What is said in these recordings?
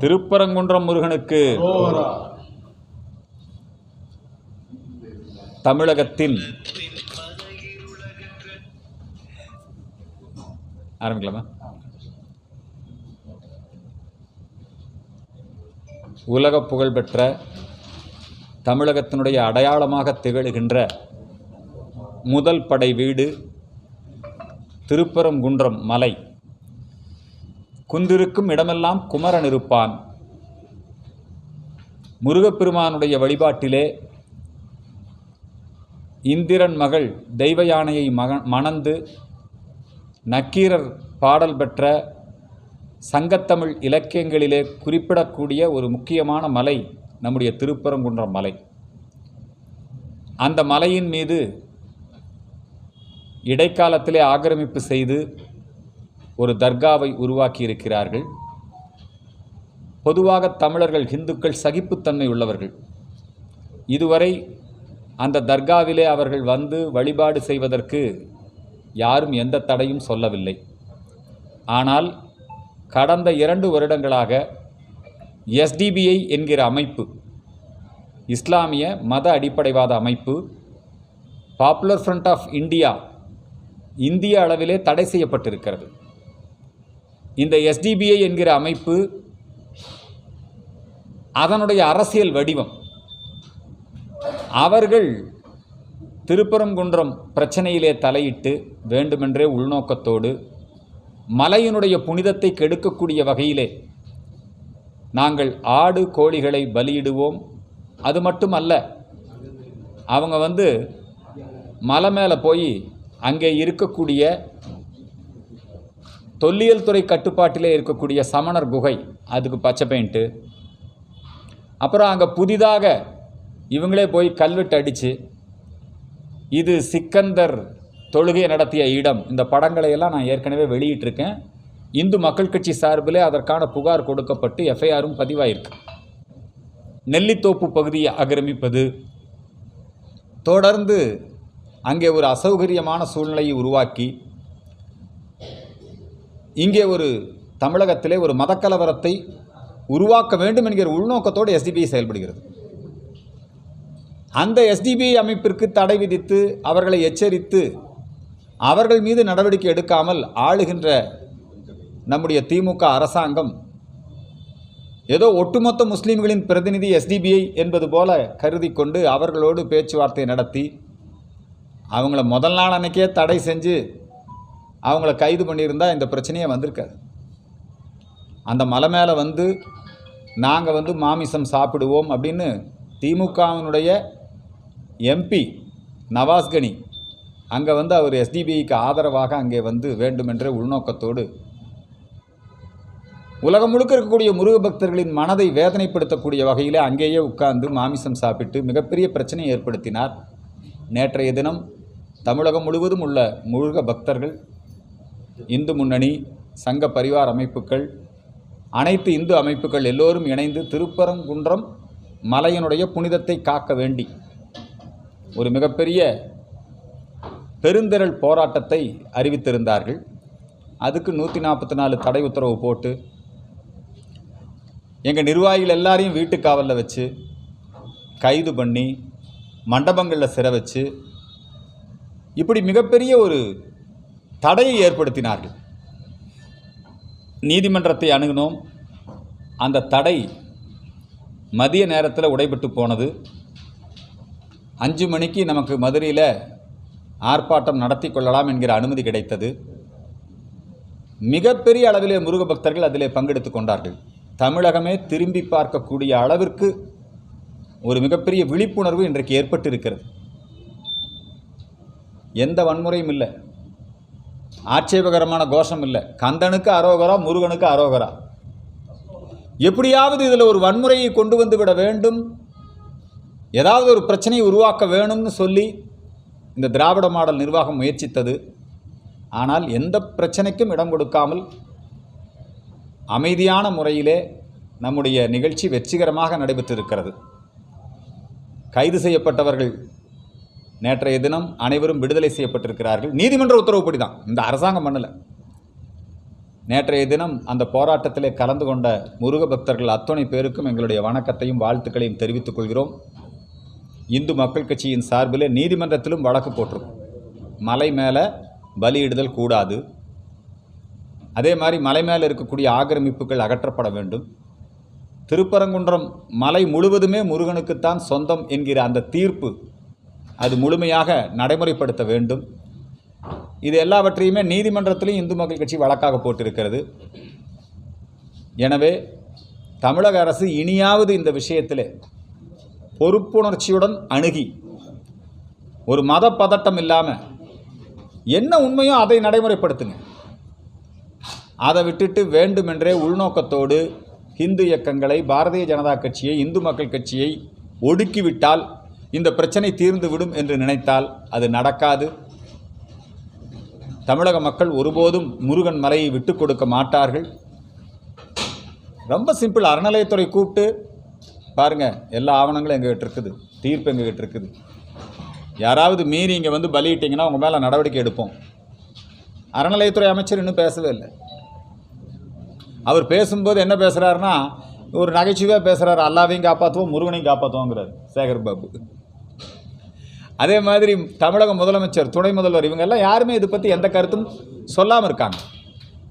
திருப்பரங்குன்றம் முருகனுக்கு தமிழகத்தின் ஆரம்பிக்கலாமா? உலக புகழ்பெற்ற தமிழகத்தினுடைய அடையாளமாக திகழ்கின்ற முதல் படை வீடு திருப்பரங்குன்றம் மலை. குந்திருக்கும் இடமெல்லாம் குமரன் இருப்பான் முருகப்பெருமானுடைய வழிபாட்டிலே இந்திரன் மகள் தெய்வ யானையை மக மணந்து நக்கீரர் பாடல் பெற்ற சங்கத்தமிழ் இலக்கியங்களிலே குறிப்பிடக்கூடிய ஒரு முக்கியமான மலை நம்முடைய திருப்பரங்குன்றம் மலை. அந்த மலையின் மீது இடைக்காலத்திலே ஆக்கிரமிப்பு செய்து ஒரு தர்காவை உருவாக்கி இருக்கிறார்கள் பொதுவாக தமிழர்கள் ஹிந்துக்கள் சகிப்புத்தன்மை உள்ளவர்கள். இதுவரை அந்த தர்காவிலே அவர்கள் வந்து வழிபாடு செய்வதற்கு யாரும் எந்த தடையும் சொல்லவில்லை. ஆனால் கடந்த இரண்டு வருடங்களாக எஸ்டிபிஐ என்கிற அமைப்பு இஸ்லாமிய மத அடிப்படைவாத அமைப்பு பாப்புலர் ஃப்ரண்ட் ஆஃப் இந்தியா இந்திய அளவிலே தடை செய்யப்பட்டிருக்கிறது. இந்த எஸ்டிபிஐ என்கிற அமைப்பு அதனுடைய அரசியல் வடிவம். அவர்கள் திருப்பரங்குன்றம் பிரச்சனையிலே தலையிட்டு வேண்டுமென்றே உள்நோக்கத்தோடு மலையினுடைய புனிதத்தை கெடுக்கக்கூடிய வகையிலே நாங்கள் ஆடு கோழிகளை பலியிடுவோம். அது மட்டுமல்ல அவங்க வந்து மலை மேலே போய் அங்கே இருக்கக்கூடிய தொல்லியல் துறை கட்டுப்பாட்டிலே இருக்கக்கூடிய சமணர் குகை அதுக்கு பச்சை பெயிண்ட்டு அப்புறம் அங்கே புதிதாக இவங்களே போய் கல்வெட்டு அடித்து இது சிக்கந்தர் தொழுகை நடத்திய இடம். இந்த படங்களை எல்லாம் நான் ஏற்கனவே வெளியிட்டிருக்கேன். இந்து மக்கள் கட்சி சார்பிலே அதற்கான புகார் கொடுக்கப்பட்டு எஃப்ஐஆரும் பதிவாயிருக்கு. நெல்லித்தோப்பு பகுதியை ஆக்கிரமிப்பது தொடர்ந்து அங்கே ஒரு அசௌகரியமான சூழ்நிலையை உருவாக்கி இங்கே ஒரு தமிழகத்திலே ஒரு மதக்கலவரத்தை உருவாக்க வேண்டும் என்கிற உள்நோக்கத்தோடு எஸ்டிபிஐ செயல்படுகிறது. அந்த எஸ்டிபிஐ அமைப்பிற்கு தடை விதித்து அவர்களை எச்சரித்து அவர்கள் மீது நடவடிக்கை எடுக்காமல் ஆளுகின்ற நம்முடைய திமுக அரசாங்கம் ஏதோ ஒட்டுமொத்த முஸ்லீம்களின் பிரதிநிதி எஸ்டிபிஐ என்பது போல கருதி கொண்டு அவர்களோடு பேச்சுவார்த்தை நடத்தி அவங்கள முதல் நாள் அன்னைக்கே தடை செஞ்சு அவங்கள கைது பண்ணியிருந்தால் இந்த பிரச்சனையே வந்திருக்காது. அந்த மலை மேலே வந்து நாங்கள் வந்து மாமிசம் சாப்பிடுவோம் அப்படின்னு திமுகவினுடைய எம்பி நவாஸ்கனி அங்கே வந்து அவர் எஸ்டிபிஐக்கு ஆதரவாக அங்கே வந்து வேண்டுமென்ற உள்நோக்கத்தோடு உலகம் முழுக்க இருக்கக்கூடிய முருக பக்தர்களின் மனதை வேதனைப்படுத்தக்கூடிய வகையில் அங்கேயே உட்கார்ந்து மாமிசம் சாப்பிட்டு மிகப்பெரிய பிரச்சனையை ஏற்படுத்தினார். நேற்றைய தினம் தமிழகம் முழுவதும் உள்ள முருக பக்தர்கள் இந்து முன்னணி சங்க பரிவார் அமைப்புகள் அனைத்து இந்து அமைப்புகள் எல்லோரும் இணைந்து திருப்பரங்குன்றம் மலையினுடைய புனிதத்தை காக்க வேண்டி ஒரு மிகப்பெரிய பெருந்திரள் போராட்டத்தை அறிவித்திருந்தார்கள். அதுக்கு நூற்றி நாற்பத்தி நாலு தடை உத்தரவு போட்டு எங்கள் நிர்வாகிகள் எல்லாரையும் வீட்டு காவலில் வச்சு கைது பண்ணி மண்டபங்களில் சிற வச்சு இப்படி மிகப்பெரிய ஒரு தடையை ஏற்படுத்தினார்கள். நீதிமன்றத்தை அணுகினோம் அந்த தடை மதிய நேரத்தில் உடைபட்டு போனது. அஞ்சு மணிக்கு நமக்கு மதுரையில் ஆர்ப்பாட்டம் நடத்தி கொள்ளலாம் என்கிற அனுமதி கிடைத்தது. மிகப்பெரிய அளவிலே முருக பக்தர்கள் அதிலே பங்கெடுத்து கொண்டார்கள். தமிழகமே திரும்பி பார்க்கக்கூடிய அளவிற்கு ஒரு மிகப்பெரிய விழிப்புணர்வு இன்றைக்கு ஏற்பட்டிருக்கிறது. எந்த வன்முறையும் இல்லை. ஆட்சேபகரமான கோஷம் இல்லை. கந்தனுக்கு அரோகரா முருகனுக்கு அரோகரா. எப்படியாவது இதில் ஒரு வன்முறையை கொண்டு வந்து விட வேண்டும். ஏதாவது ஒரு பிரச்சனையை உருவாக்க வேணும்னு சொல்லி இந்த திராவிட மாடல் நிர்வாகம் முயற்சித்தது. ஆனால் எந்த பிரச்சனைக்கும் இடம் கொடுக்காமல் அமைதியான முறையிலே நம்முடைய நிகழ்ச்சி வெற்றிகரமாக நடைபெற்றிருக்கிறது. கைது செய்யப்பட்டவர்கள் நேற்றைய தினம் அனைவரும் விடுதலை செய்யப்பட்டிருக்கிறார்கள். நீதிமன்ற உத்தரவுப்படி தான் இந்த அரசாங்கம் பண்ணலை. நேற்றைய தினம் அந்த போராட்டத்திலே கலந்து கொண்ட முருக பக்தர்கள் அத்தனை பேருக்கும் எங்களுடைய வணக்கத்தையும் வாழ்த்துக்களையும் தெரிவித்துக் கொள்கிறோம். இந்து மக்கள் கட்சியின் சார்பில் நீதிமன்றத்திலும் வழக்கு போட்டிருக்கோம். மலை மேலே பலியிடுதல் கூடாது. அதே மாதிரி மலை மேலே இருக்கக்கூடிய ஆக்கிரமிப்புகள் அகற்றப்பட வேண்டும். திருப்பரங்குன்றம் மலை முழுவதுமே முருகனுக்குத்தான் சொந்தம் என்கிற அந்த தீர்ப்பு அது முழுமையாக நடைமுறைப்படுத்த வேண்டும். இது எல்லாவற்றையுமே நீதிமன்றத்திலையும் இந்து மக்கள் கட்சி வழக்காக போட்டிருக்கிறது. எனவே தமிழக அரசு இனியாவது இந்த விஷயத்தில் பொறுப்புணர்ச்சியுடன் அணுகி ஒரு மத பதட்டம் இல்லாமல் என்ன உண்மையோ அதை நடைமுறைப்படுத்துங்க. அதை விட்டுட்டு வேண்டுமென்றே உள்நோக்கத்தோடு இந்து இயக்கங்களை பாரதிய ஜனதா கட்சியை இந்து மக்கள் கட்சியை ஒடுக்கிவிட்டால் இந்த பிரச்சனை தீர்ந்துவிடும் என்று நினைத்தால் அது நடக்காது. தமிழக மக்கள் ஒருபோதும் முருகன் மலையை விட்டு கொடுக்க மாட்டார்கள். ரொம்ப சிம்பிள் அறநிலையத்துறை கூப்பிட்டு பாருங்கள் எல்லா ஆவணங்களும் எங்ககிட்ட இருக்குது தீர்ப்பு எங்ககிட்ட இருக்குது. யாராவது மீறி இங்கே வந்து பலியிட்டீங்கன்னா உங்கள் மேலே நடவடிக்கை எடுப்போம். அறநிலையத்துறை அமைச்சர் இன்னும் பேசவே இல்லை. அவர் பேசும்போது என்ன பேசுகிறாருன்னா ஒரு நகைச்சுவையாக பேசுகிறாரு அல்லாவையும் காப்பாற்றுவோம் முருகனையும் காப்பாற்றுவோங்கிறார் சேகர் பாபு. அதே மாதிரி தமிழக முதலமைச்சர் துணை முதல்வர் இவங்கெல்லாம் யாருமே இதை பற்றி எந்த கருத்தும் சொல்லாமல் இருக்காங்க.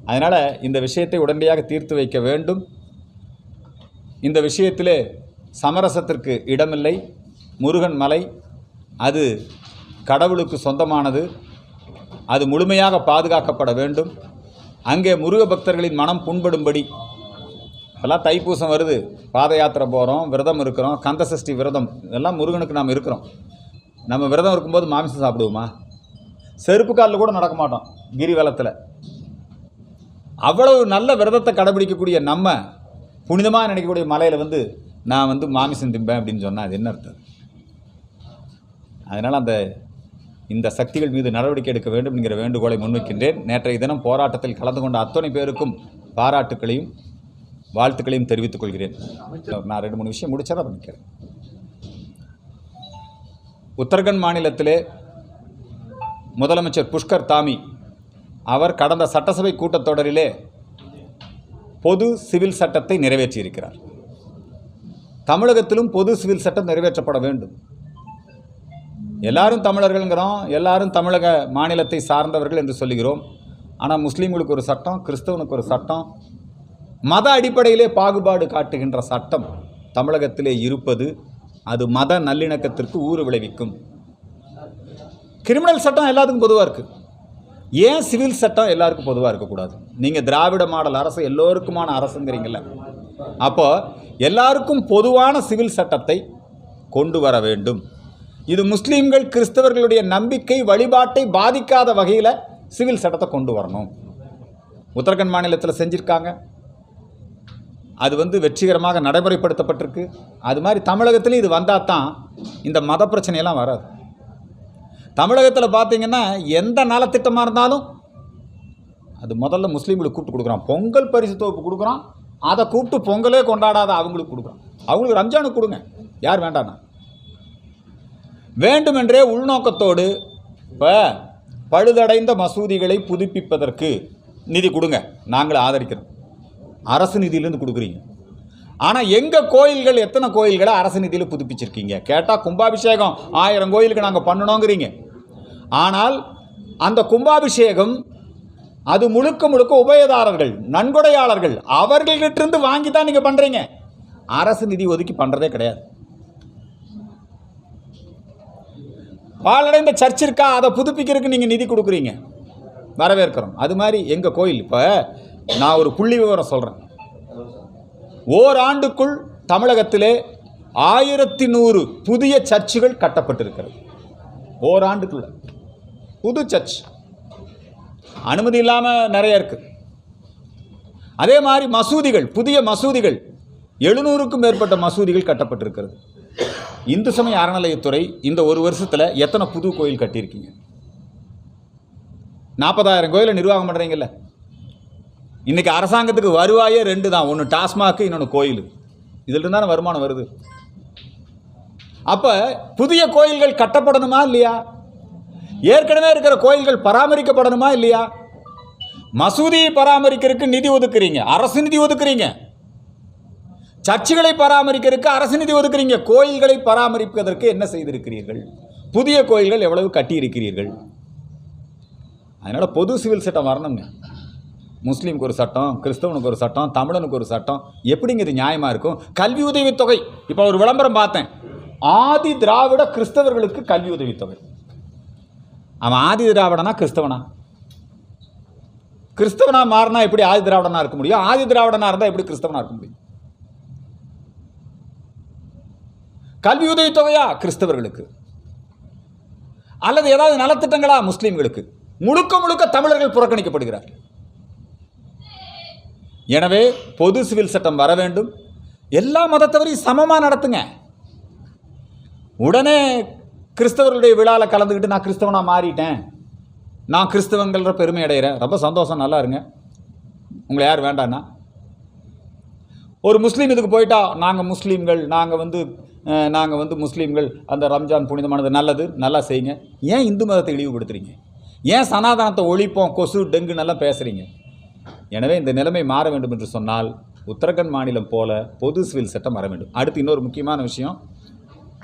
அதனால் இந்த விஷயத்தை உடனடியாக தீர்த்து வைக்க வேண்டும். இந்த விஷயத்திலே சமரசத்திற்கு இடமில்லை. முருகன் மலை அது கடவுளுக்கு சொந்தமானது. அது முழுமையாக பாதுகாக்கப்பட வேண்டும். அங்கே முருக பக்தர்களின் மனம் புண்படும்படி இப்போல்லாம் தைப்பூசம் வருது. பாத யாத்திரை போகிறோம் விரதம் இருக்கிறோம் கந்த சஷ்டி விரதம் இதெல்லாம் முருகனுக்கு நாம் இருக்கிறோம். நம்ம விரதம் இருக்கும்போது மாமிசம் சாப்பிடுவோமா? செருப்பு காலில் கூட நடக்க மாட்டோம் கிரிவலத்தில் அவ்வளவு நல்ல விரதத்தை கடைபிடிக்கக்கூடிய நம்ம புனிதமாக நினைக்கக்கூடிய மலையில் வந்து நான் வந்து மாமிசம் திம்பேன் அப்படின்னு சொன்னால் அது என்ன அர்த்தம்? அதனால் அந்த இந்த சக்திகள் மீது நடவடிக்கை எடுக்க வேண்டும் என்கிற வேண்டுகோளை முன்வைக்கின்றேன். நேற்றைய தினம் போராட்டத்தில் கலந்து கொண்ட அத்தனை பேருக்கும் பாராட்டுக்களையும் வாழ்த்துக்களையும் தெரிவித்துக் கொள்கிறேன். நான் ரெண்டு மூணு விஷயம் முடிச்சதான் பண்ணிக்கிறேன். உத்தரகண்ட் மாநிலத்திலே முதலமைச்சர் புஷ்கர் தாமி அவர் கடந்த சட்டசபை கூட்டத்தொடரிலே பொது சிவில் சட்டத்தை நிறைவேற்றியிருக்கிறார். தமிழகத்திலும் பொது சிவில் சட்டம் நிறைவேற்றப்பட வேண்டும். எல்லாரும் தமிழர்கள்ங்கிறோம் எல்லாரும் தமிழக மாநிலத்தை சார்ந்தவர்கள் என்று சொல்லுகிறோம். ஆனால் முஸ்லீம்களுக்கு ஒரு சட்டம் கிறிஸ்தவனுக்கு ஒரு சட்டம் மத அடிப்படையிலே பாகுபாடு காட்டுகின்ற சட்டம் தமிழகத்திலே இருப்பது. அது மத நல்லிணக்கத்திற்கு ஊறு விளைவிக்கும். கிரிமினல் சட்டம் எல்லாத்துக்கும் பொதுவாக இருக்குது ஏன் சிவில் சட்டம் எல்லாருக்கும் பொதுவாக இருக்கக்கூடாது? நீங்கள் திராவிட மாடல் அரசு எல்லோருக்குமான அரசுங்கிறீங்கள அப்போ எல்லாருக்கும் பொதுவான சிவில் சட்டத்தை கொண்டு வர வேண்டும். இது முஸ்லீம்கள் கிறிஸ்தவர்களுடைய நம்பிக்கை வழிபாட்டை பாதிக்காத வகையில் சிவில் சட்டத்தை கொண்டு வரணும். உத்தரகண்ட் மாநிலத்தில் செஞ்சுருக்காங்க. அது வந்து வெற்றிகரமாக நடைமுறைப்படுத்தப்பட்டிருக்கு. அது மாதிரி தமிழகத்துலேயும் இது வந்தால் தான் இந்த மத பிரச்சனையெல்லாம் வராது. தமிழகத்தில் பார்த்தீங்கன்னா எந்த நலத்திட்டமாக இருந்தாலும் அது முதல்ல முஸ்லீம்களுக்கு கூப்பிட்டு கொடுக்குறான். பொங்கல் பரிசு தொகுப்பு கொடுக்குறான். அதை கூப்பிட்டு பொங்கலே கொண்டாடாத அவங்களுக்கு கொடுக்குறான். அவங்களுக்கு ரம்ஜானுக்கு கொடுங்க. யார் வேண்டாண்ணா வேண்டுமென்றே உள்நோக்கத்தோடு இப்போ பழுதடைந்த மசூதிகளை புதுப்பிப்பதற்கு நிதி கொடுங்க. நாங்கள் ஆதரிக்கிறோம். அரசு நிதியிலேருந்து கொடுக்குறீங்க. ஆனால் எங்கள் கோயில்கள் எத்தனை கோயில்களை அரசு நிதியில் புதுப்பிச்சிருக்கீங்க? கேட்டால் கும்பாபிஷேகம் ஆயிரம் கோயிலுக்கு நாங்கள் பண்ணணுங்கிறீங்க ஆனால் அந்த கும்பாபிஷேகம் அது முழுக்க முழுக்க உபயதாரர்கள் நன்கொடையாளர்கள் அவர்கள்கிட்டிருந்து வாங்கி தான் நீங்கள் பண்ணுறீங்க அரசு நிதி ஒதுக்கி பண்ணுறதே கிடையாது. பாலடைந்த சர்ச் இருக்கா? அதை புதுப்பிக்கிறதுக்கு நீங்கள் நிதி கொடுக்குறீங்க. வரவேற்கிறோம். அது மாதிரி எங்கள் கோயில் இப்போ நான் ஒரு புள்ளி விவரம் சொல்கிறேன் ஓராண்டுக்குள் தமிழகத்திலே ஆயிரத்தி நூறு புதிய சர்ச்சுகள் கட்டப்பட்டிருக்கிறது. ஓராண்டுக்குள்ள. புது சர்ச். அனுமதி இல்லாமல் நிறைய இருக்குது அதே மாதிரி மசூதிகள் புதிய மசூதிகள். எழுநூறுக்கும் மேற்பட்ட மசூதிகள் கட்டப்பட்டிருக்கிறது. இந்து சமய அறநிலையத்துறை இந்த ஒரு வருஷத்தில் எத்தனை புது கோயில் கட்டியிருக்கீங்க? நாற்பதாயிரம் கோயிலை நிர்வாகம் பண்ணுறீங்கல்ல இன்றைக்கி அரசாங்கத்துக்கு வருவாயே ரெண்டு தான். ஒன்று டாஸ்மாக்கு இன்னொன்று கோயில். இதில் தானே வருமானம் வருது. அப்போ புதிய கோயில்கள் கட்டப்படணுமா இல்லையா? ஏற்கனவே இருக்கிற கோயில்கள் பராமரிக்கப்படணுமா இல்லையா? மசூதியை பராமரிக்கிறதுக்கு நிதி ஒதுக்குறீங்க. அரசு நிதி ஒதுக்குறீங்க. சர்ச்சுகளை பராமரிக்கிறதுக்கு அரசு நிதி ஒதுக்குறீங்க. கோயில்களை பராமரிப்பதற்கு என்ன செய்திருக்கிறீர்கள்? புதிய கோயில்கள் எவ்வளவு கட்டியிருக்கிறீர்கள்? அதனால் பொது சிவில் சட்டம் வரணுங்க. முஸ்லீமுக்கு ஒரு சட்டம் கிறிஸ்தவனுக்கு ஒரு சட்டம் தமிழனுக்கு ஒரு சட்டம் எப்படிங்க இது நியாயமாக இருக்கும்? கல்வி உதவித்தொகை. இப்போ ஒரு விளம்பரம் பார்த்தேன். ஆதி திராவிட கிறிஸ்தவர்களுக்கு கல்வி உதவித்தொகை. அவன் ஆதி திராவிடனா கிறிஸ்தவனா? கிறிஸ்தவனா மாறினா எப்படி ஆதி திராவிடனாக இருக்க முடியும்? ஆதி திராவிடனாக இருந்தால் எப்படி கிறிஸ்தவனா இருக்க முடியும்? கல்வி உதவித்தொகையா கிறிஸ்தவர்களுக்கு? அல்லது ஏதாவது நலத்திட்டங்களா முஸ்லீம்களுக்கு? முழுக்க முழுக்க தமிழர்கள் புறக்கணிக்கப்படுகிறார்கள். எனவே பொது சிவில் சட்டம் வர வேண்டும். எல்லா மதத்தவரையும் சமமாக நடத்துங்க. உடனே கிறிஸ்தவர்களுடைய விழாவில் கலந்துக்கிட்டு நான் கிறிஸ்தவனாக மாறிட்டேன். நான் கிறிஸ்தவங்கள்ன்ற பெருமை அடைகிறேன் ரொம்ப சந்தோஷம் நல்லா இருங்க. உங்களை யார் வேண்டான்னா? ஒரு முஸ்லீம் இதுக்கு போயிட்டா நாங்கள் முஸ்லீம்கள் நாங்கள் வந்து நாங்கள் வந்து முஸ்லீம்கள் அந்த ரம்ஜான் புனிதமானது நல்லது நல்லா செய்யுங்க. ஏன் இந்து மதத்தை இழிவுபடுத்துறீங்க? ஏன் சனாதனத்தை ஒழிப்போம் கொசு டெங்கு நல்லா பேசுகிறீங்க எனவே இந்த நிலைமை மாற வேண்டும் என்று சொன்னால் உத்தரகண்ட் மாநிலம் போல பொது சிவில் சட்டம் வர வேண்டும். அடுத்து இன்னொரு முக்கியமான விஷயம்.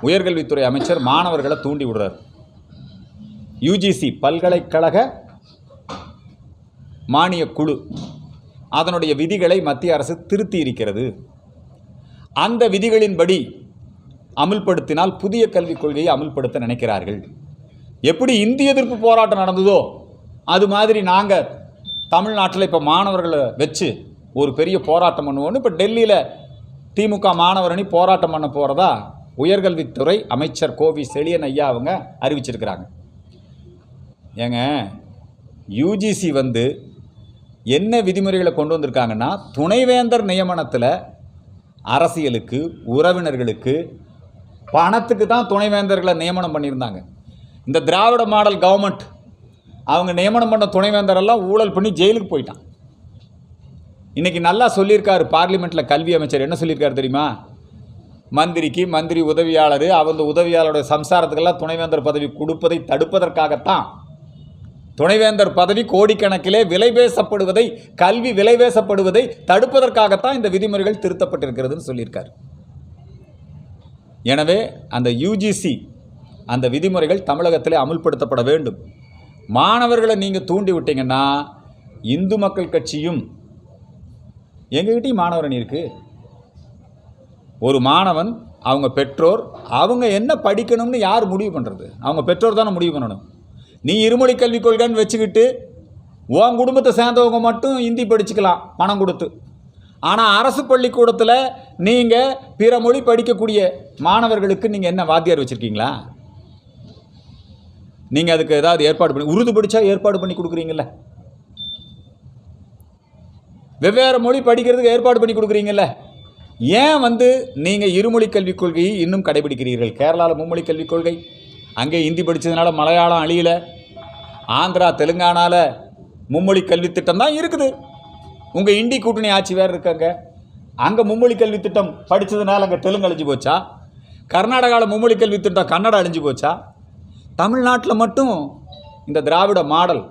உயர்கல்வித்துறை அமைச்சர் மாணவர்களை தூண்டி விடுறார். யுஜிசி பல்கலைக்கழக மானியக் குழு அதனுடைய விதிகளை மத்திய அரசு திருத்தி இருக்கிறது. அந்த விதிகளின்படி அமுல்படுத்தினால் புதிய கல்விக் கொள்கையை அமுல்படுத்த நினைக்கிறார்கள். எப்படி இந்திய எதிர்ப்பு போராட்டம் நடந்ததோ அது மாதிரி நாங்கள் தமிழ்நாட்டில் இப்போ மாணவர்களை வச்சு ஒரு பெரிய போராட்டம் பண்ணுவோன்னு இப்போ டெல்லியில் திமுக மாணவரணி போராட்டம் பண்ண போகிறதா உயர்கல்வித்துறை அமைச்சர் கோவி செழியன் ஐயா அவங்க அறிவிச்சிருக்கிறாங்க. ஏங்க யூஜிசி வந்து என்ன விதிமுறைகளை கொண்டு வந்திருக்காங்கன்னா துணைவேந்தர் நியமனத்தில் அரசியலுக்கு உறவினர்களுக்கு பணத்துக்கு தான் துணைவேந்தர்களை நியமனம் பண்ணியிருந்தாங்க. இந்த திராவிட மாடல் கவர்மெண்ட் அவங்க நியமனம் பண்ண துணைவேந்தரெல்லாம் ஊழல் பண்ணி ஜெயிலுக்கு போயிட்டான். இன்னைக்கு நல்லா சொல்லியிருக்காரு பார்லிமெண்ட்டில் கல்வி அமைச்சர். என்ன சொல்லியிருக்காரு தெரியுமா? மந்திரிக்கு மந்திரி உதவியாளர் அவங்க உதவியாளருடைய சம்சாரத்துக்கெல்லாம் துணைவேந்தர் பதவி கொடுப்பதை தடுப்பதற்காகத்தான். துணைவேந்தர் பதவி கோடிக்கணக்கிலே விலை பேசப்படுவதை கல்வி விலை பேசப்படுவதை தடுப்பதற்காகத்தான் இந்த விதிமுறைகள் திருத்தப்பட்டிருக்கிறதுன்னு சொல்லியிருக்கார். எனவே அந்த யூஜிசி அந்த விதிமுறைகள் தமிழகத்திலே அமுல்படுத்தப்பட வேண்டும். மாணவர்களை நீங்கள் தூண்டி விட்டீங்கன்னா இந்து மக்கள் கட்சியும் எங்ககிட்டையும் மாணவர் அணி இருக்குது ஒரு மாணவன் அவங்க பெற்றோர் அவங்க என்ன படிக்கணும்னு யார் முடிவு பண்ணுறது அவங்க பெற்றோர் தானே முடிவு பண்ணணும். நீ இருமொழி கல்விக் கொள்கைன்னு வச்சுக்கிட்டு உன் குடும்பத்தை சேர்ந்தவங்க மட்டும் இந்தி படிச்சுக்கலாம் பணம் கொடுத்து. ஆனால் அரசு பள்ளிக்கூடத்தில் நீங்கள் பிற மொழி படிக்கக்கூடிய மாணவர்களுக்கு நீங்கள் என்ன வாத்தியார் வச்சுருக்கீங்களா? நீங்கள் அதுக்கு ஏதாவது ஏற்பாடு பண்ணி உருது படித்தா ஏற்பாடு பண்ணி கொடுக்குறீங்கள வெவ்வேறு மொழி படிக்கிறதுக்கு ஏற்பாடு பண்ணி கொடுக்குறீங்கள ஏன் வந்து நீங்கள் இருமொழி கல்விக் கொள்கையை இன்னும் கடைபிடிக்கிறீர்கள்? கேரளாவில் மும்மொழி கல்விக் கொள்கை அங்கே ஹிந்தி படித்ததுனால மலையாளம் அழியல ஆந்திரா தெலுங்கானாவில் மும்மொழி கல்வி திட்டம் தான் இருக்குது. உங்கள் இந்தி கூட்டணி ஆட்சி வேறு இருக்காங்க அங்கே. மும்மொழி கல்வி திட்டம் படித்ததுனால அங்கே தெலுங்கு அழிஞ்சு போச்சா? கர்நாடகாவில் மும்மொழி கல்வி திட்டம் கன்னடம் அழிஞ்சு போச்சா? தமிழ்நாட்டில் மட்டும் இந்த திராவிட மாடல்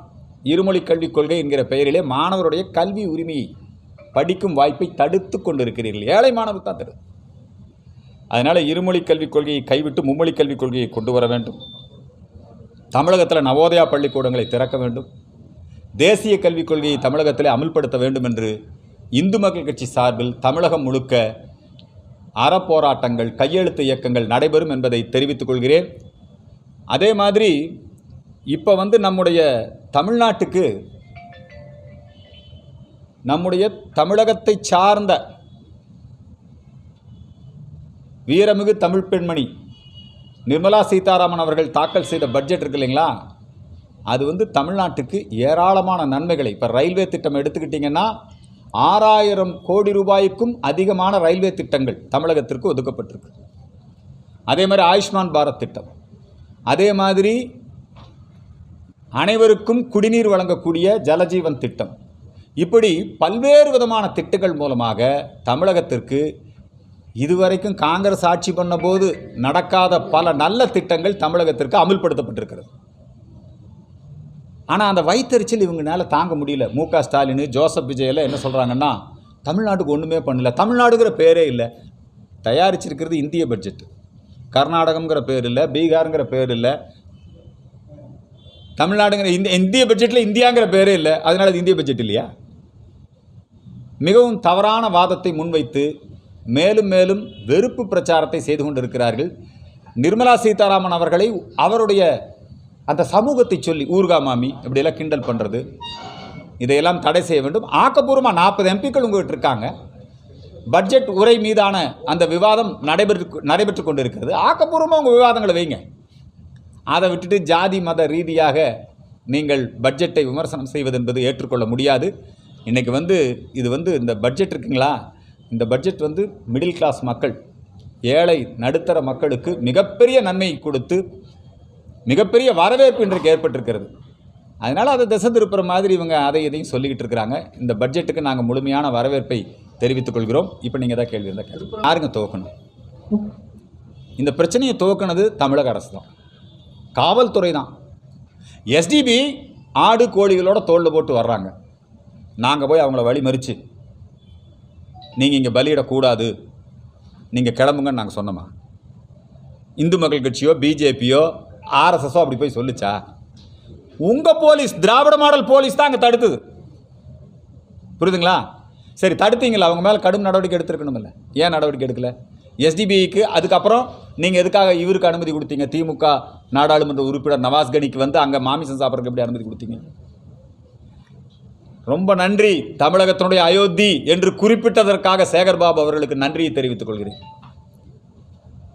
இருமொழி கல்விக் கொள்கை என்கிற பெயரிலே மாணவருடைய கல்வி உரிமையை படிக்கும் வாய்ப்பை தடுத்து கொண்டிருக்கிறீர்கள். ஏழை மாணவர் தான் தரு அதனால் இருமொழி கல்விக் கொள்கையை கைவிட்டு மும்மொழி கல்விக் கொள்கையை கொண்டு வர வேண்டும். தமிழகத்தில் நவோதயா பள்ளிக்கூடங்களை திறக்க வேண்டும். தேசிய கல்விக் கொள்கையை தமிழகத்தில் அமல்படுத்த வேண்டும் என்று இந்து மக்கள் கட்சி சார்பில் தமிழகம் முழுக்க அறப்போராட்டங்கள் கையெழுத்து இயக்கங்கள் நடைபெறும் என்பதை தெரிவித்துக் கொள்கிறேன். அதே மாதிரி இப்போ வந்து நம்முடைய தமிழ்நாட்டுக்கு நம்முடைய தமிழகத்தை சார்ந்த வீரமிகு தமிழ் பெண்மணி நிர்மலா சீதாராமன் அவர்கள் தாக்கல் செய்த பட்ஜெட் இருக்கு இல்லைங்களா? அது வந்து தமிழ்நாட்டுக்கு ஏராளமான நன்மைகளை. இப்போ ரயில்வே திட்டம் எடுத்துக்கிட்டிங்கன்னா ஆறாயிரம் கோடி ரூபாய்க்கும் அதிகமான ரயில்வே திட்டங்கள் தமிழகத்திற்கு ஒதுக்கப்பட்டிருக்கு. அதே மாதிரி ஆயுஷ்மான் பாரத் திட்டம். அதே மாதிரி அனைவருக்கும் குடிநீர் வழங்கக்கூடிய ஜலஜீவன் திட்டம். இப்படி பல்வேறு விதமான திட்டங்கள் மூலமாக தமிழகத்திற்கு இதுவரைக்கும் காங்கிரஸ் ஆட்சி பண்ணபோது நடக்காத பல நல்ல திட்டங்கள் தமிழகத்திற்கு அமல்படுத்தப்பட்டிருக்கிறது. ஆனால் அந்த வைத்தறிச்சல் இவங்கனால தாங்க முடியல. மு க ஸ்டாலின் ஜோசப் விஜயெல்லாம் என்ன சொல்கிறாங்கன்னா தமிழ்நாட்டுக்கு ஒன்றுமே பண்ணல. தமிழ்நாடுங்கிற பேரே இல்லை. தயாரிச்சிருக்கிறது இந்திய பட்ஜெட் கர்நாடகம்ங்கிற பேர் இல்லை பீகாருங்கிற பேர் இல்லை தமிழ்நாடுங்கிற இந்த இந்திய பட்ஜெட்டில் இந்தியாங்கிற பேரே இல்லை அதனால அது இந்திய பட்ஜெட் இல்லையா? மிகவும் தவறான வாதத்தை முன்வைத்து மேலும் மேலும் வெறுப்பு பிரச்சாரத்தை செய்து கொண்டிருக்கிறார்கள் நிர்மலா சீதாராமன் அவர்களை அவருடைய அந்த சமூகத்தை சொல்லி ஊர்கா மாமி இப்படியெல்லாம் கிண்டல் பண்ணுறது இதையெல்லாம் தடை செய்ய வேண்டும். ஆக்கப்பூர்வமாக நாற்பது எம்பிக்கள் உங்கள்கிட்ட இருக்காங்க. பட்ஜெட் உரை மீதான அந்த விவாதம் நடைபெற்று நடைபெற்று கொண்டிருக்கிறது. ஆக்கப்பூர்வமாக உங்கள் விவாதங்களை வைங்க. அதை விட்டுட்டு ஜாதி மத ரீதியாக நீங்கள் பட்ஜெட்டை விமர்சனம் செய்வது என்பது ஏற்றுக்கொள்ள முடியாது. இன்றைக்கி வந்து இது வந்து இந்த பட்ஜெட் இருக்குங்களா? இந்த பட்ஜெட் வந்து மிடில் கிளாஸ் மக்கள் ஏழை நடுத்தர மக்களுக்கு மிகப்பெரிய நன்மை கொடுத்து மிகப்பெரிய வரவேற்பு இன்றைக்கு ஏற்பட்டிருக்கிறது. அதனால் அதை திசை திருப்புற மாதிரி இவங்க அதை இதையும் சொல்லிக்கிட்டு இருக்கிறாங்க. இந்த பட்ஜெட்டுக்கு நாங்கள் முழுமையான வரவேற்பை தெரிவித்துக் கொள்கிறோம். இப்போ நீங்கள் தான் கேள்வி இருந்தால் கேள்வி யாருங்க துவக்கணும்? இந்த பிரச்சனையை துவக்கினது தமிழக அரசு தான். காவல்துறை தான் எஸ்டிபி ஆடு கோழிகளோட தோளில் போட்டு வர்றாங்க. நாங்கள் போய் அவங்கள வழி மறித்து நீங்கள் இங்கே பலியிடக்கூடாது நீங்கள் கிளம்புங்கன்னு நாங்கள் சொன்னோமா? இந்து மக்கள் கட்சியோ பிஜேபியோ ஆர்எஸ்எஸோ அப்படி போய் சொல்லுச்சா? உங்கள் போலீஸ் திராவிட மாடல் போலீஸ் தான் அங்கே தடுத்தது. புரியுதுங்களா? சரி தடுத்தீங்களா? அவங்க மேலே கடும் நடவடிக்கை எடுத்திருக்கணுமில்ல. ஏன் நடவடிக்கை எடுக்கல? எஸ்டிபிஐக்கு அதுக்கப்புறம் நீங்கள் எதுக்காக இவருக்கு அனுமதி கொடுத்தீங்க? திமுக நாடாளுமன்ற உறுப்பினர் நவாஸ் கனிக்கு வந்து அங்கே மாமிசம் சாப்பிட்றதுக்கு எப்படி அனுமதி கொடுத்தீங்க? ரொம்ப நன்றி தமிழகத்தினுடைய அயோத்தி என்று குறிப்பிட்டதற்காக சேகர்பாபு அவர்களுக்கு நன்றியை தெரிவித்துக் கொள்கிறேன்.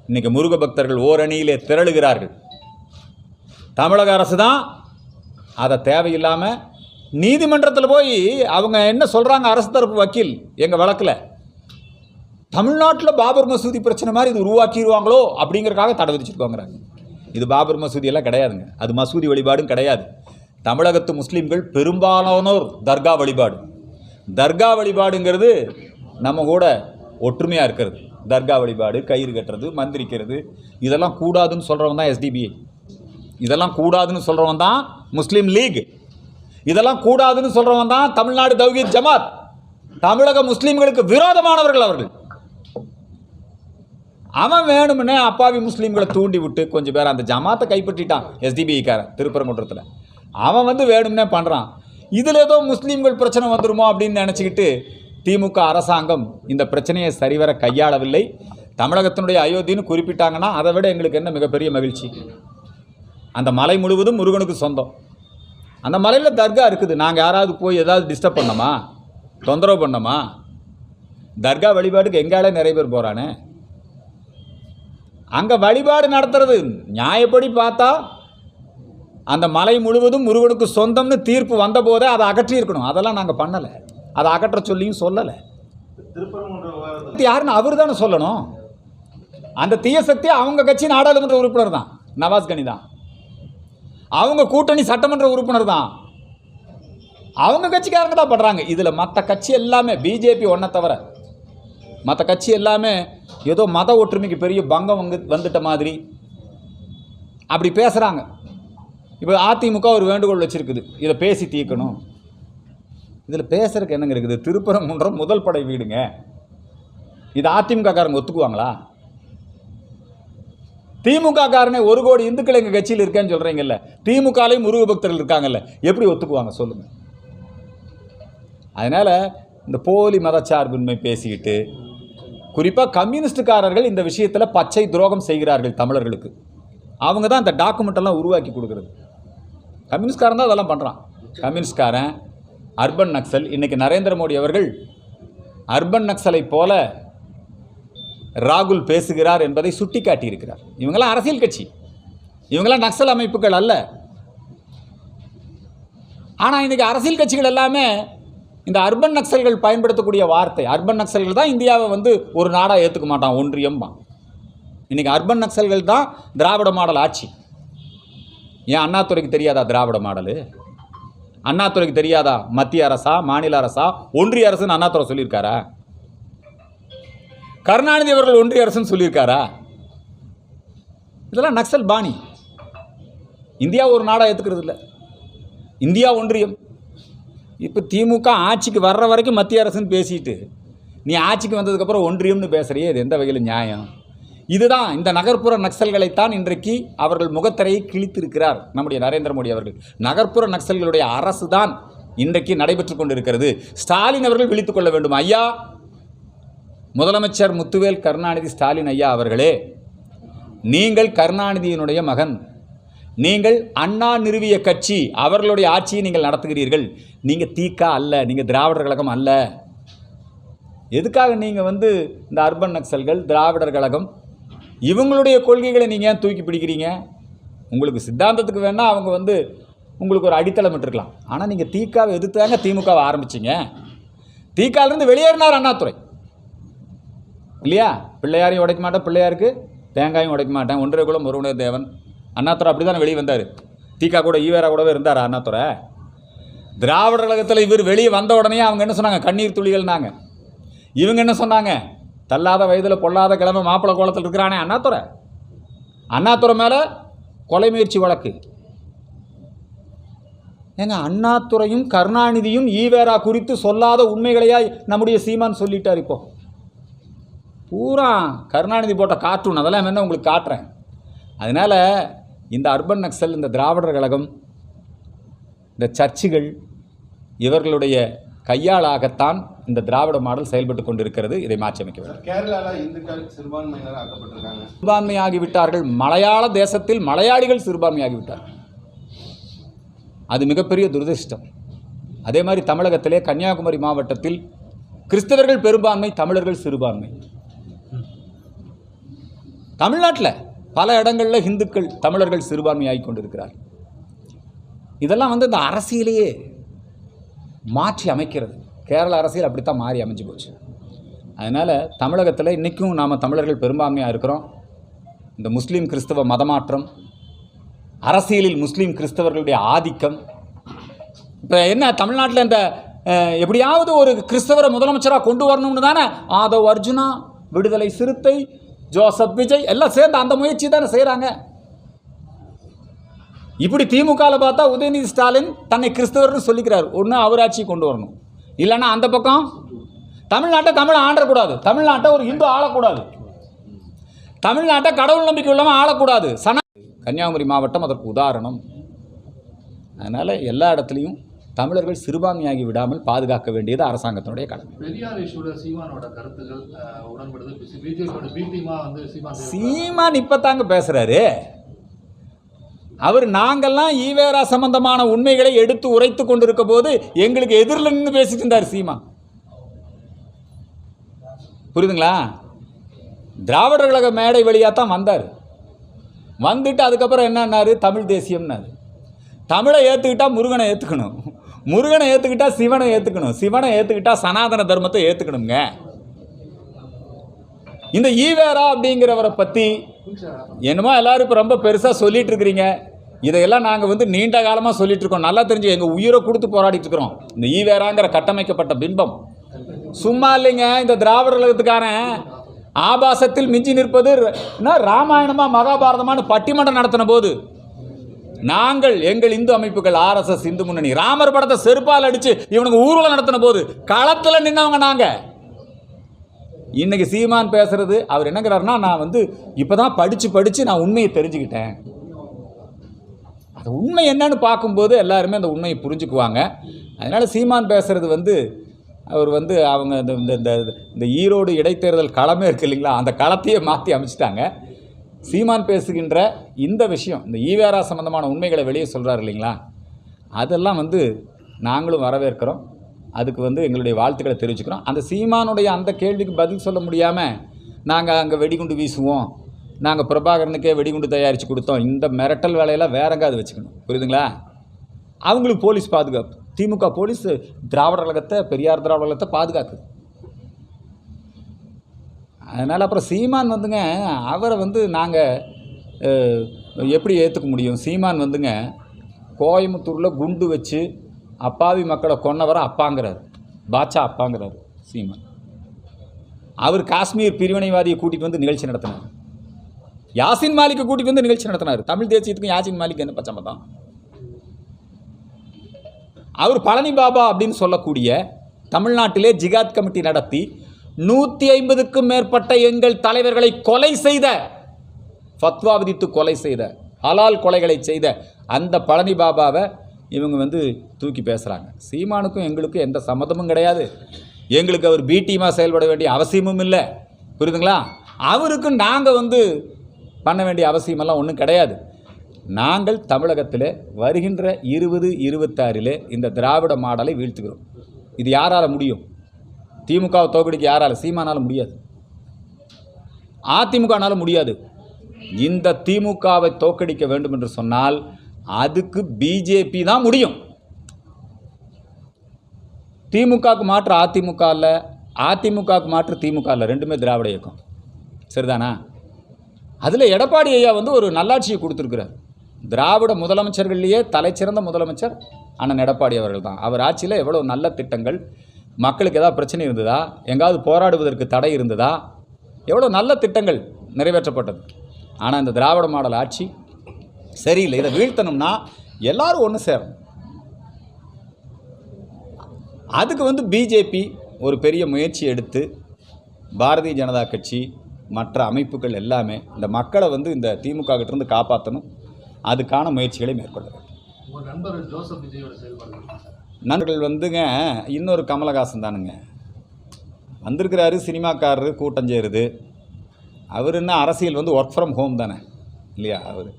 இன்னைக்கு முருக பக்தர்கள் ஓரணியிலே திரளுகிறார்கள். தமிழக அரசு தான் அதை தேவையில்லாமல் நீதிமன்றத்தில் போய் அவங்க என்ன சொல்கிறாங்க அரசு தரப்பு வக்கீல் எங்கள் வழக்கில்? தமிழ்நாட்டில் பாபர் மசூதி பிரச்சனை மாதிரி இது உருவாக்கிடுவாங்களோ அப்படிங்கிறக்காக தடை விதிச்சிருக்கோங்கிறாங்க. இது பாபர் மசூதியெல்லாம் கிடையாதுங்க. அது மசூதி வழிபாடும் கிடையாது. தமிழகத்து முஸ்லீம்கள் பெரும்பாலானோர் தர்கா வழிபாடு. தர்கா வழிபாடுங்கிறது நம்ம கூட ஒற்றுமையாக இருக்கிறது. தர்கா வழிபாடு கயிறு கட்டுறது மந்திரிக்கிறது இதெல்லாம் கூடாதுன்னு சொல்கிறவன் தான் எஸ்டிபிஐ இதெல்லாம் கூடாதுன்னு சொல்கிறவன் தான் முஸ்லீம் லீக். இதெல்லாம் கூடாதுன்னு சொல்கிறவன் தான் தமிழ்நாடு தௌஹீத் ஜமாத். தமிழக முஸ்லீம்களுக்கு விரோதமானவர்கள் அவர்கள். அவன் வேணும்னே அப்பாவி முஸ்லீம்களை தூண்டி விட்டு கொஞ்சம் பேர் அந்த ஜமாத்தை கைப்பற்றிட்டான் எஸ்டிபிஐக்காரன் திருப்பரங்குன்றத்தில். அவன் வந்து வேணும்னே பண்ணுறான் இதில் ஏதோ முஸ்லீம்கள் பிரச்சனை வந்துருமோ அப்படின்னு நினச்சிக்கிட்டு திமுக அரசாங்கம் இந்த பிரச்சனையை சரிவர கையாளவில்லை. தமிழகத்தினுடைய அயோத்தின்னு குறிப்பிட்டாங்கன்னா அதை விட எங்களுக்கு என்ன மிகப்பெரிய மகிழ்ச்சி. அந்த மலை முழுவதும் முருகனுக்கு சொந்தம். அந்த மலையில் தர்கா இருக்குது. நாங்கள் யாராவது போய் ஏதாவது டிஸ்டர்ப் பண்ணோமா? தொந்தரவு பண்ணோமா? தர்கா வழிபாட்டுக்கு எங்காலே நிறைய பேர் போகிறானே அங்கே வழிபாடு நடத்துறது நியாயப்படி பார்த்தா அந்த மலை முழுவதும் முருகனுக்கு சொந்தம்னு தீர்ப்பு வந்தபோதே அதை அகற்றியிருக்கணும் அதெல்லாம் நாங்கள் பண்ணலை. அதை அகற்ற சொல்லியும் சொல்லலை. யாருன்னு அவர் தானே சொல்லணும். அந்த தீய சக்தி அவங்க கட்சி நாடாளுமன்ற உறுப்பினர் தான். நவாஸ் கனி தான். அவங்க கூட்டணி சட்டமன்ற உறுப்பினர் தான். அவங்க கட்சிக்காரங்க தான் படுறாங்க. இதில் மற்ற கட்சி எல்லாமே பிஜேபி ஒன்றை தவிர மற்ற கட்சி எல்லாமே ஏதோ மத ஒற்றுமைக்கு பெரிய பங்கம் வந்து வந்துட்ட மாதிரி அப்படி பேசுகிறாங்க இப்போ அதிமுக ஒரு வேண்டுகோள் வச்சுருக்குது. இதை பேசி தீர்க்கணும். இதில் பேசுகிறதுக்கு என்னங்க இருக்குது? திருப்பரங்குன்றம் முதல் படை வீடுங்க. இது அதிமுக காரங்க ஒத்துக்குவாங்களா? திமுக காரனே ஒரு கோடி இந்துக்கள் எங்கள் கட்சியில் இருக்கேன்னு சொல்கிறீங்கல்ல திமுகலையும் முருக பக்தர்கள் இருக்காங்கல்ல. எப்படி ஒத்துக்குவாங்க சொல்லுங்கள் அதனால் இந்த போலி மதச்சார்பின்மை பேசிக்கிட்டு குறிப்பாக கம்யூனிஸ்டுக்காரர்கள் இந்த விஷயத்தில் பச்சை துரோகம் செய்கிறார்கள் தமிழர்களுக்கு. அவங்க தான் இந்த டாக்குமெண்ட்டெல்லாம் உருவாக்கி கொடுக்குறது. கம்யூனிஸ்ட்காரன் தான் அதெல்லாம் பண்ணுறான் கம்யூனிஸ்ட்காரன் அர்பன் நக்சல் இன்றைக்கி நரேந்திர மோடி அவர்கள் அர்பன் நக்சலை போல ராகுல் பேசுகிறார் என்பதை சுட்டிக்காட்டியிருக்கிறார். இவங்கெல்லாம் அரசியல் கட்சி. இவங்களாம் நக்சல் அமைப்புகள் அல்ல. ஆனால் இன்றைக்கி அரசியல் கட்சிகள் எல்லாமே இந்த அர்பன் நக்சல்கள் பயன்படுத்தக்கூடிய வார்த்தை. அர்பன் நக்சல்கள் தான் இந்தியாவை வந்து ஒரு நாடாக ஏற்றுக்க மாட்டான் ஒன்றியம்பா இன்றைக்கி அர்பன் நக்சல்கள் தான் திராவிட மாடல் ஆட்சி. ஏன் அண்ணாத்துறைக்கு தெரியாதா திராவிட மாடலு? அண்ணாத்துறைக்கு தெரியாதா மத்திய அரசா மாநில அரசா? ஒன்றிய அரசுன்னு அண்ணாத்துறை சொல்லியிருக்காரா? கருணாநிதி அவர்கள் ஒன்றிய அரசுன்னு சொல்லியிருக்காரா? இதெல்லாம் நக்சல் பாணி. இந்தியா ஒரு நாடாக ஏற்றுக்கிறது இல்லை இந்தியா ஒன்றியம். இப்போ திமுக ஆட்சிக்கு வர்ற வரைக்கும் மத்திய அரசுன்னு பேசிட்டு நீ ஆட்சிக்கு வந்ததுக்கப்புறம் ஒன்றியம்னு பேசுகிறியே இது எந்த வகையில் நியாயம்? இதுதான் இந்த நகர்ப்புற நக்சல்களைத்தான் இன்றைக்கு அவர்கள் முகத்திரையை கிழித்திருக்கிறார் நம்முடைய நரேந்திர மோடி அவர்கள். நகர்ப்புற நக்சல்களுடைய அரசு தான் இன்றைக்கு நடைபெற்று கொண்டிருக்கிறது. ஸ்டாலின் அவர்கள் விழித்துக் கொள்ள வேண்டும். ஐயா முதலமைச்சர் முத்துவேல் கருணாநிதி ஸ்டாலின் ஐயா அவர்களே நீங்கள் கருணாநிதியினுடைய மகன் நீங்கள் அண்ணா நிறுவிய கட்சி அவர்களுடைய ஆட்சியை நீங்கள் நடத்துகிறீர்கள். நீங்கள் தீக்கா அல்ல நீங்கள் திராவிடர் கழகம் அல்ல. எதுக்காக நீங்கள் வந்து இந்த அர்பன் நக்சல்கள் திராவிடர் கழகம் இவங்களுடைய கொள்கைகளை நீங்கள் ஏன் தூக்கி பிடிக்கிறீங்க? உங்களுக்கு சித்தாந்தத்துக்கு வேணால் அவங்க வந்து உங்களுக்கு ஒரு அடித்தளம் விட்டுருக்கலாம். ஆனால் நீங்கள் தீக்காவை எதிர்த்தாங்க திமுகவை ஆரம்பிச்சிங்க. தீக்காவிலேருந்து வெளியேறினார் அண்ணாத்துறை இல்லையா? பிள்ளையாரையும் உடைக்க மாட்டேன் பிள்ளையாருக்கு? தேங்காயும் உடைக்க மாட்டேன் ஒன்றரை குலம் ஒருவனே தேவன். அண்ணாத்துறை அப்படி தானே வெளியே வந்தார். தீக்கா கூட ஈவேரா கூடவே இருந்தார் அண்ணாதுரை திராவிட கழகத்தில் இவர் வெளியே வந்த உடனே அவங்க என்ன சொன்னாங்க? கண்ணீர் துளிகள்னாங்க. இவங்க என்ன சொன்னாங்க? தள்ளாத வயதில் பொல்லாத கிழமை மாப்பிள்ளை கோலத்தில் இருக்கிறானே அண்ணாத்துறை. அண்ணாதுரை மேலே கொலை முயற்சி வழக்கு. ஏங்க அண்ணாத்துறையும் கருணாநிதியும் ஈவேரா குறித்து சொல்லாத உண்மைகளையா நம்முடைய சீமான் சொல்லிட்டார் இப்போது பூரா கருணாநிதி போட்ட கார்ட்டூன் அதெல்லாம் என்ன உங்களுக்கு காட்டுறேன். அதனால் இந்த அர்பன் நக்சல் இந்த திராவிடர் கழகம் இந்த சர்ச்சுகள் இவர்களுடைய கையாளாகத்தான் இந்த திராவிட மாடல் செயல்பட்டு கொண்டிருக்கிறது. இதை மாற்றியமைக்க வேண்டும். இந்துக்கள் சிறுபான்மையினர் ஆக்கப்பட்டிருக்காங்க. சிறுபான்மையாகி விட்டார்கள் மலையாள தேசத்தில் மலையாளிகள் சிறுபான்மையாகி விட்டார்கள் அது மிகப்பெரிய துரதிர்ஷ்டம். அதே மாதிரி தமிழகத்திலே கன்னியாகுமரி மாவட்டத்தில் கிறிஸ்தவர்கள் பெரும்பான்மை தமிழர்கள் சிறுபான்மை. தமிழ்நாட்டில் பல இடங்களில் இந்துக்கள் தமிழர்கள் சிறுபான்மையாகி கொண்டிருக்கிறார். இதெல்லாம் வந்து இந்த அரசியலையே மாற்றி அமைக்கிறது. கேரள அரசியல் அப்படித்தான் மாறி அமைஞ்சு போச்சு. அதனால் தமிழகத்தில் இன்றைக்கும் நாம் தமிழர்கள் பெரும்பான்மையாக இருக்கிறோம். இந்த முஸ்லீம் கிறிஸ்தவ மதமாற்றம் அரசியலில் முஸ்லீம் கிறிஸ்தவர்களுடைய ஆதிக்கம். இப்போ என்ன தமிழ்நாட்டில் இந்த எப்படியாவது ஒரு கிறிஸ்தவரை முதலமைச்சராக கொண்டு வரணும்னு தானே? ஆதவ் அர்ஜுனா விடுதலை சிறுத்தை ஜோசப் விஜய் எல்லாம் சேர்ந்து அந்த முயற்சி தானே செய்கிறாங்க இப்படி திமுகவில் பார்த்தா உதயநிதி ஸ்டாலின் தன்னை கிறிஸ்தவர்னு சொல்லிக்கிறார். ஒன்று அவர் ஆட்சி கொண்டு வரணும். இல்லைன்னா அந்த பக்கம் தமிழ்நாட்டை தமிழ் ஆண்டக்கூடாது தமிழ்நாட்டை ஒரு இந்து ஆளக்கூடாது. தமிழ்நாட்டை கடவுள் நம்பிக்கை உள்ளவன் ஆளக்கூடாது. சன கன்னியாகுமரி மாவட்டம் அதற்கு உதாரணம். அதனால் எல்லா இடத்துலையும் தமிழர்கள் சிறுபான்மையாகி விடாமல் பாதுகாக்க வேண்டியது அரசாங்கத்தினுடைய கடமை. சீமான் இப்போ தாங்க பேசுகிறாரு அவர் நாங்கள்லாம் ஈவேரா சம்பந்தமான உண்மைகளை எடுத்து உரைத்து கொண்டிருக்க போது எங்களுக்கு எதிரில் நின்று பேசிட்டு இருந்தார் சீமான். புரியுதுங்களா? திராவிடர் கழக மேடை வழியாக தான் வந்தார். வந்துட்டு அதுக்கப்புறம் என்னன்னாரு? தமிழ் தேசியம்னாரு. தமிழை ஏற்றுக்கிட்டா முருகனை ஏற்றுக்கணும் முருகனை ஏற்றுக்கிட்டா சிவனை ஏற்றுக்கணும் சிவனை ஏற்றுக்கிட்டா சனாதன தர்மத்தை ஏற்றுக்கணுங்க இந்த ஈவேரா அப்படிங்கிறவரை பற்றி என்னமோ எல்லாரும் இப்போ ரொம்ப பெருசாக சொல்லிட்டு இருக்கிறீங்க. இதையெல்லாம் நாங்கள் வந்து நீண்ட காலமாக சொல்லிட்டு இருக்கோம். நல்லா தெரிஞ்சு எங்கள் உயிரை கொடுத்து போராடிட்டு இருக்கிறோம். இந்த ஈவேராங்கிற கட்டமைக்கப்பட்ட பிம்பம். சும்மா இல்லைங்க இந்த திராவிட உலகத்துக்காரன் ஆபாசத்தில் மிஞ்சி நிற்பது என்ன ராமாயணமா மகாபாரதமான்னு பட்டிமன்றம் நடத்தின போது நாங்கள் எங்கள் இந்து அமைப்புகள் ஆர்எஸ்எஸ் இந்து முன்னணி. ராமர் படத்தை செருப்பால் அடித்து இவனுக்கு ஊர்வலம் நடத்தின போது களத்தில் நின்னவங்க நாங்கள் இன்னைக்கு சீமான் பேசுறது அவர் என்னங்கிறாருன்னா நான் வந்து இப்பதான் படித்து படித்து நான் உண்மையை தெரிஞ்சுக்கிட்டேன். அது உண்மை என்னன்னு பார்க்கும்போது எல்லாருமே அந்த உண்மையை புரிஞ்சுக்குவாங்க. அதனால் சீமான் பேசுறது வந்து அவர் வந்து அவங்க இந்த இந்த இந்த இந்த ஈரோடு இடைத்தேர்தல் களமே இருக்கு இல்லைங்களா? அந்த களத்தையே மாற்றி அமைச்சிட்டாங்க. சீமான் பேசுகின்ற இந்த விஷயம் இந்த ஈவேரா சம்பந்தமான உண்மைகளை வெளியே சொல்கிறார் இல்லைங்களா? அதெல்லாம் வந்து நாங்களும் வரவேற்கிறோம். அதுக்கு வந்து எங்களுடைய வாழ்த்துக்களை தெரிவிச்சுக்கிறோம். அந்த சீமானுடைய அந்த கேள்விக்கு பதில் சொல்ல முடியாமல் நாங்கள் அங்கே வெடிகுண்டு வீசுவோம். நாங்கள் பிரபாகரனுக்கே வெடிகுண்டு தயாரித்து கொடுத்தோம். இந்த மிரட்டல் வேலையெல்லாம் வேற எங்காவது வச்சுக்கணும். புரியுதுங்களா? அவங்களுக்கு போலீஸ் பாதுகாப்பு. திமுக போலீஸ் திராவிட கழகத்தை பெரியார் திராவிட கழகத்தை பாதுகாக்குது. அதனால் அப்புறம் சீமான் வந்துங்க அவரை வந்து நாங்கள் எப்படி ஏற்றுக்க முடியும்? சீமான் வந்துங்க கோயம்புத்தூரில் குண்டு வச்சு அப்பாவி மக்களை கொன்னவரை அப்பாங்கிறார். பாட்சா அப்பாங்கிறார் சீமான். அவர் காஷ்மீர் பிரிவினைவாதியை கூட்டிகிட்டு வந்து நிகழ்ச்சி நடத்தினார். யாசின் மாலிக்கை கூட்டிகிட்டு வந்து நிகழ்ச்சி நடத்தினார். தமிழ் தேசியத்துக்கும் யாசின் மாலிக் என்ன பச்சை அவர் பழனி பாபா அப்படின்னு சொல்லக்கூடிய தமிழ்நாட்டிலே ஜிகாத் கமிட்டி நடத்தி நூற்றி ஐம்பதுக்கும் மேற்பட்ட எங்கள் தலைவர்களை கொலை செய்த ஃபத்வா விதித்து கொலை செய்த ஹலால் கொலைகளை செய்த அந்த பழனி பாபாவை இவங்க வந்து தூக்கி பேசுகிறாங்க சீமானுக்கும் எங்களுக்கும் எந்த சம்மதமும் கிடையாது. எங்களுக்கு அவர் பி செயல்பட வேண்டிய அவசியமும் இல்லை. புரியுதுங்களா? அவருக்கும் நாங்கள் வந்து பண்ண வேண்டிய அவசியமெல்லாம் ஒன்றும் கிடையாது. நாங்கள் தமிழகத்தில் வருகின்ற இருபது இருபத்தாறில் இந்த திராவிட மாடலை வீழ்த்துகிறோம். இது யாரால முடியும்? திமுகவை தோக்கடிக்க யாரால? சீமானால முடியாது. அதிமுகனால முடியாது. இந்த திமுகவை தோக்கடிக்க வேண்டும் என்று சொன்னால் அதுக்கு பிஜேபி தான் முடியும். திமுகவுக்கு மாற்று அதிமுக இல்லை அதிமுகவுக்கு மாற்று திமுக இல்லை ரெண்டுமே திராவிட இயக்கம். சரிதானா? அதில் எடப்பாடி ஐயா வந்து ஒரு நல்லாட்சியை கொடுத்துருக்கிறார். திராவிட முதலமைச்சர்கள்லேயே தலைச்சிறந்த முதலமைச்சர் அண்ணன் எடப்பாடி அவர்கள் தான். அவர் ஆட்சியில் எவ்வளோ நல்ல திட்டங்கள் மக்களுக்கு ஏதாவது பிரச்சனை இருந்ததா? எங்காவது போராடுவதற்கு தடை இருந்ததா? எவ்வளோ நல்ல திட்டங்கள் நிறைவேற்றப்பட்டது. ஆனால் இந்த திராவிட மாடல் ஆட்சி சரியில்லை. இதை வீழ்த்தணும்னா எல்லாரும் ஒன்று சேரணும். அதுக்கு வந்து பிஜேபி ஒரு பெரிய முயற்சி எடுத்து பாரதிய ஜனதா கட்சி மற்ற அமைப்புகள் எல்லாமே இந்த மக்களை வந்து இந்த திமுக கிட்டேருந்து காப்பாற்றணும் அதுக்கான முயற்சிகளை மேற்கொள்ள வேண்டும். நண்பர்கள் வந்துங்க இன்னொரு கமலஹாசன் தானுங்க. வந்திருக்கிறாரு சினிமாக்காரரு கூட்டம் சேருது. அவர் என்ன அரசியல் வந்து ஒர்க் ஃப்ரம் ஹோம் தானே இல்லையா? அவர்.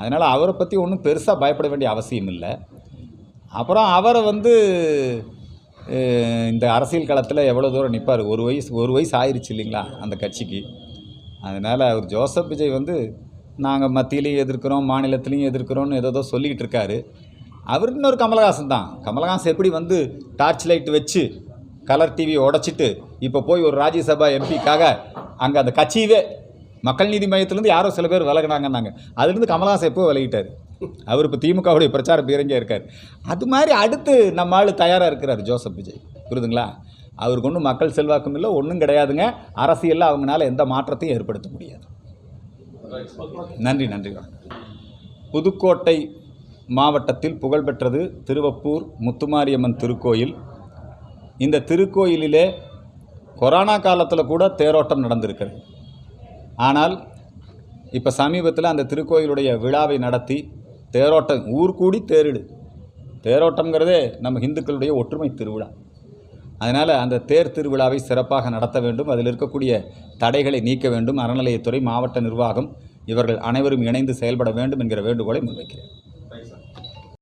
அதனால் அவரை பற்றி ஒன்றும் பெருசாக பயப்பட வேண்டிய அவசியம் இல்லை. அப்புறம் அவரை வந்து இந்த அரசியல் களத்தில் எவ்வளோ தூரம் நிற்பார் ஒரு வயசு ஒரு வயசு ஆயிடுச்சு இல்லைங்களா அந்த கட்சிக்கு. அதனால் அவர் ஜோசப் விஜய் வந்து நாங்கள் மத்தியிலையும் எதிர்க்கிறோம் மாநிலத்திலையும் எதிர்க்கிறோன்னு ஏதோ சொல்லிக்கிட்டு இருக்காரு. அவர் இன்னொரு கமலஹாசன் தான். கமலஹாசன் எப்படி வந்து டார்ச் லைட் வச்சு கலர் டிவியை உடைச்சிட்டு இப்போ போய் ஒரு ராஜ்யசபா எம்பிக்காக அங்கே அந்த கட்சியவே மக்கள் நீதி மையத்திலேருந்து யாரோ சில பேர் விலகினாங்கன்னாங்க. அதுலேருந்து கமலஹாசன் எப்போ விலகிட்டார்? அவர் இப்போ திமுகவுடைய பிரச்சார பீரங்கியாக இருக்கார். அது மாதிரி அடுத்து நம்ம ஆள் தயாராக இருக்கிறார் ஜோசப் விஜய். புரியுதுங்களா? அவருக்கு ஒன்றும் மக்கள் செல்வாக்கும் இல்லை ஒன்றும் கிடையாதுங்க. அரசியலில் அவங்களால எந்த மாற்றத்தையும் ஏற்படுத்த முடியாது. நன்றி நன்றி. புதுக்கோட்டை மாவட்டத்தில் புகழ்பெற்றது திருவப்பூர் முத்துமாரியம்மன் திருக்கோயில். இந்த திருக்கோயிலிலே கொரோனா காலத்தில் கூட தேரோட்டம் நடந்திருக்கிறது. ஆனால் இப்போ சமீபத்தில் அந்த திருக்கோயிலுடைய விழாவை நடத்தி தேரோட்டம் ஊர் கூடி தேரிடு. தேரோட்டம்ங்கிறதே நம்ம இந்துக்களுடைய ஒற்றுமை திருவிழா. அதனால் அந்த தேர் திருவிழாவை சிறப்பாக நடத்த வேண்டும். அதில் இருக்கக்கூடிய தடைகளை நீக்க வேண்டும். அறநிலையத்துறை மாவட்ட நிர்வாகம் இவர்கள் அனைவரும் இணைந்து செயல்பட வேண்டும் என்கிற வேண்டுகோளை முன்வைக்கிறேன்.